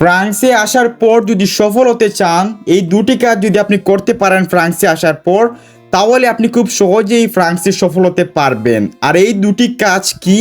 ফ্রান্সে আসার পর যদি সফল হতে চান, এই দুটি কাজ যদি আপনি করতে পারেন ফ্রান্সে আসার পর, তাহলে আপনি খুব সহজেই ফ্রান্সে সফল হতে পারবেন। আর এই দুটি কাজ কি?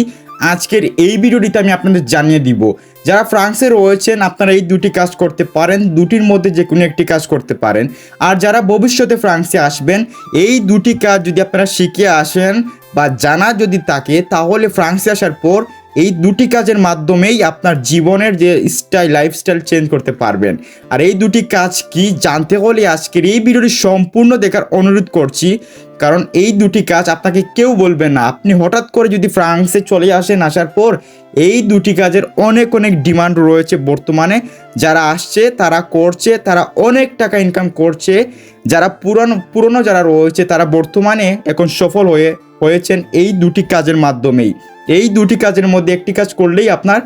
আজকের এই ভিডিওটিতে আমি আপনাদের জানিয়ে দিব। যারা ফ্রান্সে রয়েছেন, আপনারা এই দুটি কাজ করতে পারেন, দুটির মধ্যে যে কোনো একটি কাজ করতে পারেন। আর যারা ভবিষ্যতে ফ্রান্সে আসবেন, এই দুটি কাজ যদি আপনারা শিখে আসেন বা জানা যদি থাকে, তাহলে ফ্রান্সে আসার পর এই দুটি কাজের মাধ্যমেই আপনার জীবনের যে স্টাইল লাইফস্টাইল চেঞ্জ করতে পারবেন। আর এই দুটি কাজ কি জানতে হলে আজকের এই ভিডিওটি সম্পূর্ণ দেখার অনুরোধ করছি। কারণ এই দুটি কাজ আপনাকে কেউ বলবে না। আপনি হঠাৎ করে যদি ফ্রান্সে চলে আসেন আসার পর, এই দুটি কাজের অনেক অনেক ডিমান্ড রয়েছে বর্তমানে। যারা আসছে, তারা করছে, তারা অনেক টাকা ইনকাম করছে। যারা পুরনো পুরনো যারা রয়েছে, তারা বর্তমানে এখন সফল হয়ে, হয়েছেন এই দুটি কাজের মাধ্যমেই। এই দুটি কাজের মধ্যে একটি কাজ করলেই আপনার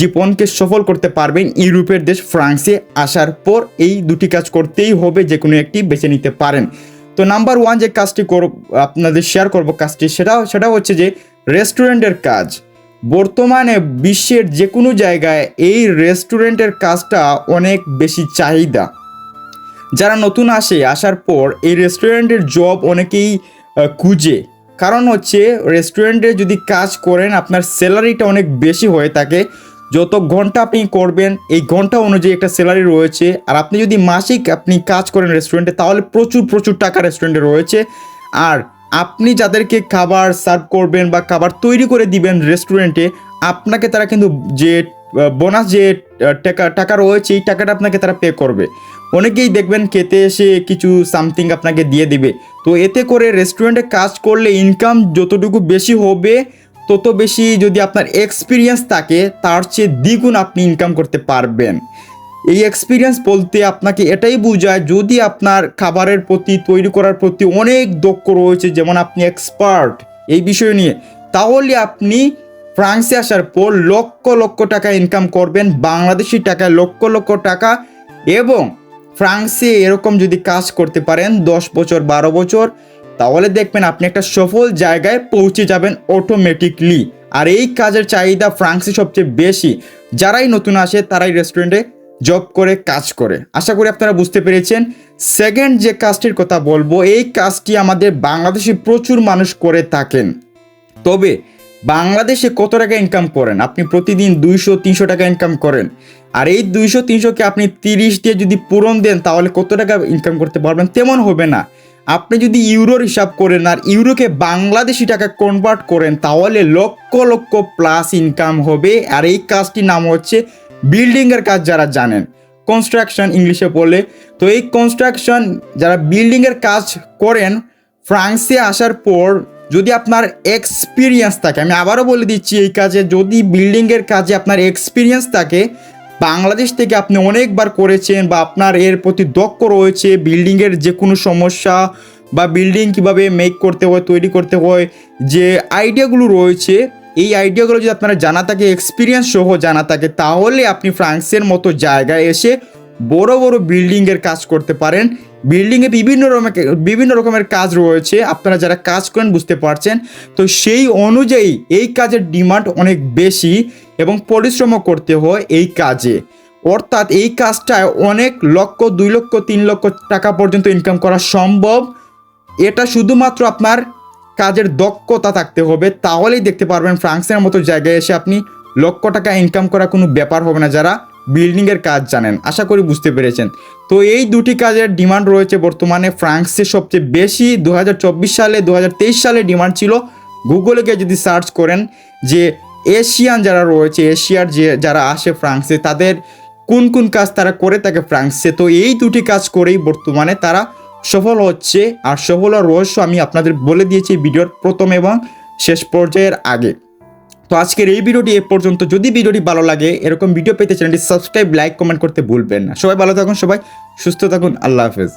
জীবনকে সফল করতে পারবেন ইউরোপের দেশ ফ্রান্সে আসার পর এই দুটি কাজ করতেই হবে যে কোনো একটি বেছে নিতে পারেন। তো নাম্বার ওয়ান যে কাজটি করব আপনাদের শেয়ার করব কাজটি, সেটা সেটা হচ্ছে যে রেস্টুরেন্টের কাজ। বর্তমানে বিশ্বের যে কোনো জায়গায় এই রেস্টুরেন্টের কাজটা অনেক বেশি চাহিদা। যারা নতুন আসে, আসার পর এই রেস্টুরেন্টের জব অনেকেই খুঁজে। কারণ হচ্ছে রেস্টুরেন্টে যদি কাজ করেন, আপনার স্যালারিটা অনেক বেশি হয়ে থাকে। যত ঘণ্টা আপনি করবেন, এই ঘণ্টা অনুযায়ী একটা স্যালারি রয়েছে। আর আপনি যদি মাসিক আপনি কাজ করেন রেস্টুরেন্টে তাহলে প্রচুর প্রচুর টাকা রেস্টুরেন্টে রয়েছে। আর আপনি যাদেরকে খাবার সার্ভ করবেন বা খাবার তৈরি করে দিবেন রেস্টুরেন্টে আপনাকে তারা কিন্তু যে বোনাস যে টাকা টাকা রয়েছে, এই টাকাটা আপনাকে তারা পে করবে। অনেকেই দেখবেন খেতে এসে কিছু সামথিং আপনাকে দিয়ে দিবে। তো এতে করে রেস্টুরেন্টে কাজ করলে ইনকাম যতটুকু বেশি হবে, তত বেশি যদি আপনার এক্সপিরিয়েন্স থাকে, তার চেয়ে দ্বিগুণ আপনি ইনকাম করতে পারবেন। এই এক্সপিরিয়েন্স বলতে আপনাকে এটাই বোঝায়, যদি আপনার খাবারের প্রতি, তৈরি করার প্রতি অনেক দক্ষ রয়েছে, যেমন আপনি এক্সপার্ট এই বিষয় নিয়ে, তাহলে আপনি ফ্রান্সে আসার পর লক্ষ লক্ষ টাকা ইনকাম করবেন, বাংলাদেশি টাকায় লক্ষ লক্ষ টাকা এবং ফ্রান্সে এরকম যদি কাজ করতে পারেন, দশ বছর, বারো বছর, তাহলে দেখবেন আপনি একটা সফল জায়গায় পৌঁছে যাবেন অটোমেটিকলি আর এই কাজের চাহিদা ফ্রান্সে সবচেয়ে বেশি। যারাই নতুন আসে, তারাই রেস্টুরেন্টে জব করে, কাজ করে। আশা করি আপনারা বুঝতে পেরেছেন। সেকেন্ড যে কাজটির কথা বলব, এই কাজটি আমাদের বাংলাদেশে প্রচুর মানুষ করে থাকেন। তবে বাংলাদেশে কত টাকা ইনকাম করেন? আপনি প্রতিদিন দুইশো, তিনশো টাকা ইনকাম করেন। আর এই দুইশো, তিনশোকে আপনি তিরিশ দিয়ে যদি পূরণ দেন, তাহলে কত টাকা ইনকাম করতে পারবেন? তেমন হবে না। আপনি যদি ইউরোর হিসাব করেন আর ইউরোকে বাংলাদেশি টাকা কনভার্ট করেন, তাহলে লক্ষ লক্ষ প্লাস ইনকাম হবে। আর এই কাজটির নাম হচ্ছে বিল্ডিংয়ের কাজ যারা জানেন। কনস্ট্রাকশন ইংলিশে বলে। তো এই কনস্ট্রাকশন যারা বিল্ডিংয়ের কাজ করেন, ফ্রান্সে আসার পর যদি আপনার এক্সপিরিয়েন্স থাকে, আমি আবারও বলে দিচ্ছি এই কাজে, যদি বিল্ডিংয়ের কাজে আপনার এক্সপিরিয়েন্স থাকে, বাংলাদেশ থেকে আপনি অনেকবার করেছেন বা আপনার এর প্রতি দক্ষ রয়েছে বিল্ডিংয়ের যে কোনো সমস্যা বা বিল্ডিং কীভাবে মেক করতে হয়, তৈরি করতে হয়, যে আইডিয়াগুলো রয়েছে, এই আইডিয়াগুলো যদি আপনারা জানা থাকে এক্সপিরিয়েন্স সহ জানা থাকে, তাহলে আপনি ফ্রান্সের মতো জায়গায় এসে বড় বড় বিল্ডিংয়ের কাজ করতে পারেন। বিল্ডিংয়ে বিভিন্ন রকমের বিভিন্ন রকমের কাজ রয়েছে। আপনারা যারা কাজ করেন বুঝতে পারছেন। তো সেই অনুযায়ী এই কাজের ডিমান্ড অনেক বেশি এবং পরিশ্রমও করতে হয় এই কাজে। অর্থাৎ এই কাজটায় অনেক লক্ষ, দুই লক্ষ, তিন লক্ষ টাকা পর্যন্ত ইনকাম করা সম্ভব। এটা শুধুমাত্র আপনার কাজের দক্ষতা থাকতে হবে। তাহলেই দেখতে পারবেন ফ্রান্সের মতো জায়গায় এসে আপনি লক্ষ টাকা ইনকাম করা কোনো ব্যাপার হবে না। যারা বিল্ডিংয়ের কাজ জানেন, আশা করি বুঝতে পেরেছেন। তো এই দুটি কাজের ডিমান্ড রয়েছে বর্তমানে ফ্রান্সে। সবচেয়ে বেশি দু হাজার চব্বিশ সালে দু হাজার তেইশ সালে ডিমান্ড ছিল। গুগলে গিয়ে যদি সার্চ করেন যে এশিয়ান যারা রয়েছে এশিয়ার যে যারা আসে ফ্রান্সে, তাদের কোন কোন কাজ তারা করে থাকে ফ্রান্সে? তো এই দুটি কাজ করেই বর্তমানে তারা সফল হচ্ছে। আর সফল রহস্য আমি আপনাদের বলে দিয়েছি ভিডিওর প্রথম এবং শেষ পর্যায়ের আগে। তো আজকের এই ভিডিওটি এ পর্যন্ত। যদি ভিডিওটি ভালো লাগে, এরকম ভিডিও পেতে চ্যানেলটি সাবস্ক্রাইব, লাইক, কমেন্ট করতে ভুলবেন না। সবাই ভালো থাকুন, সবাই সুস্থ থাকুন। আল্লাহ হাফেজ।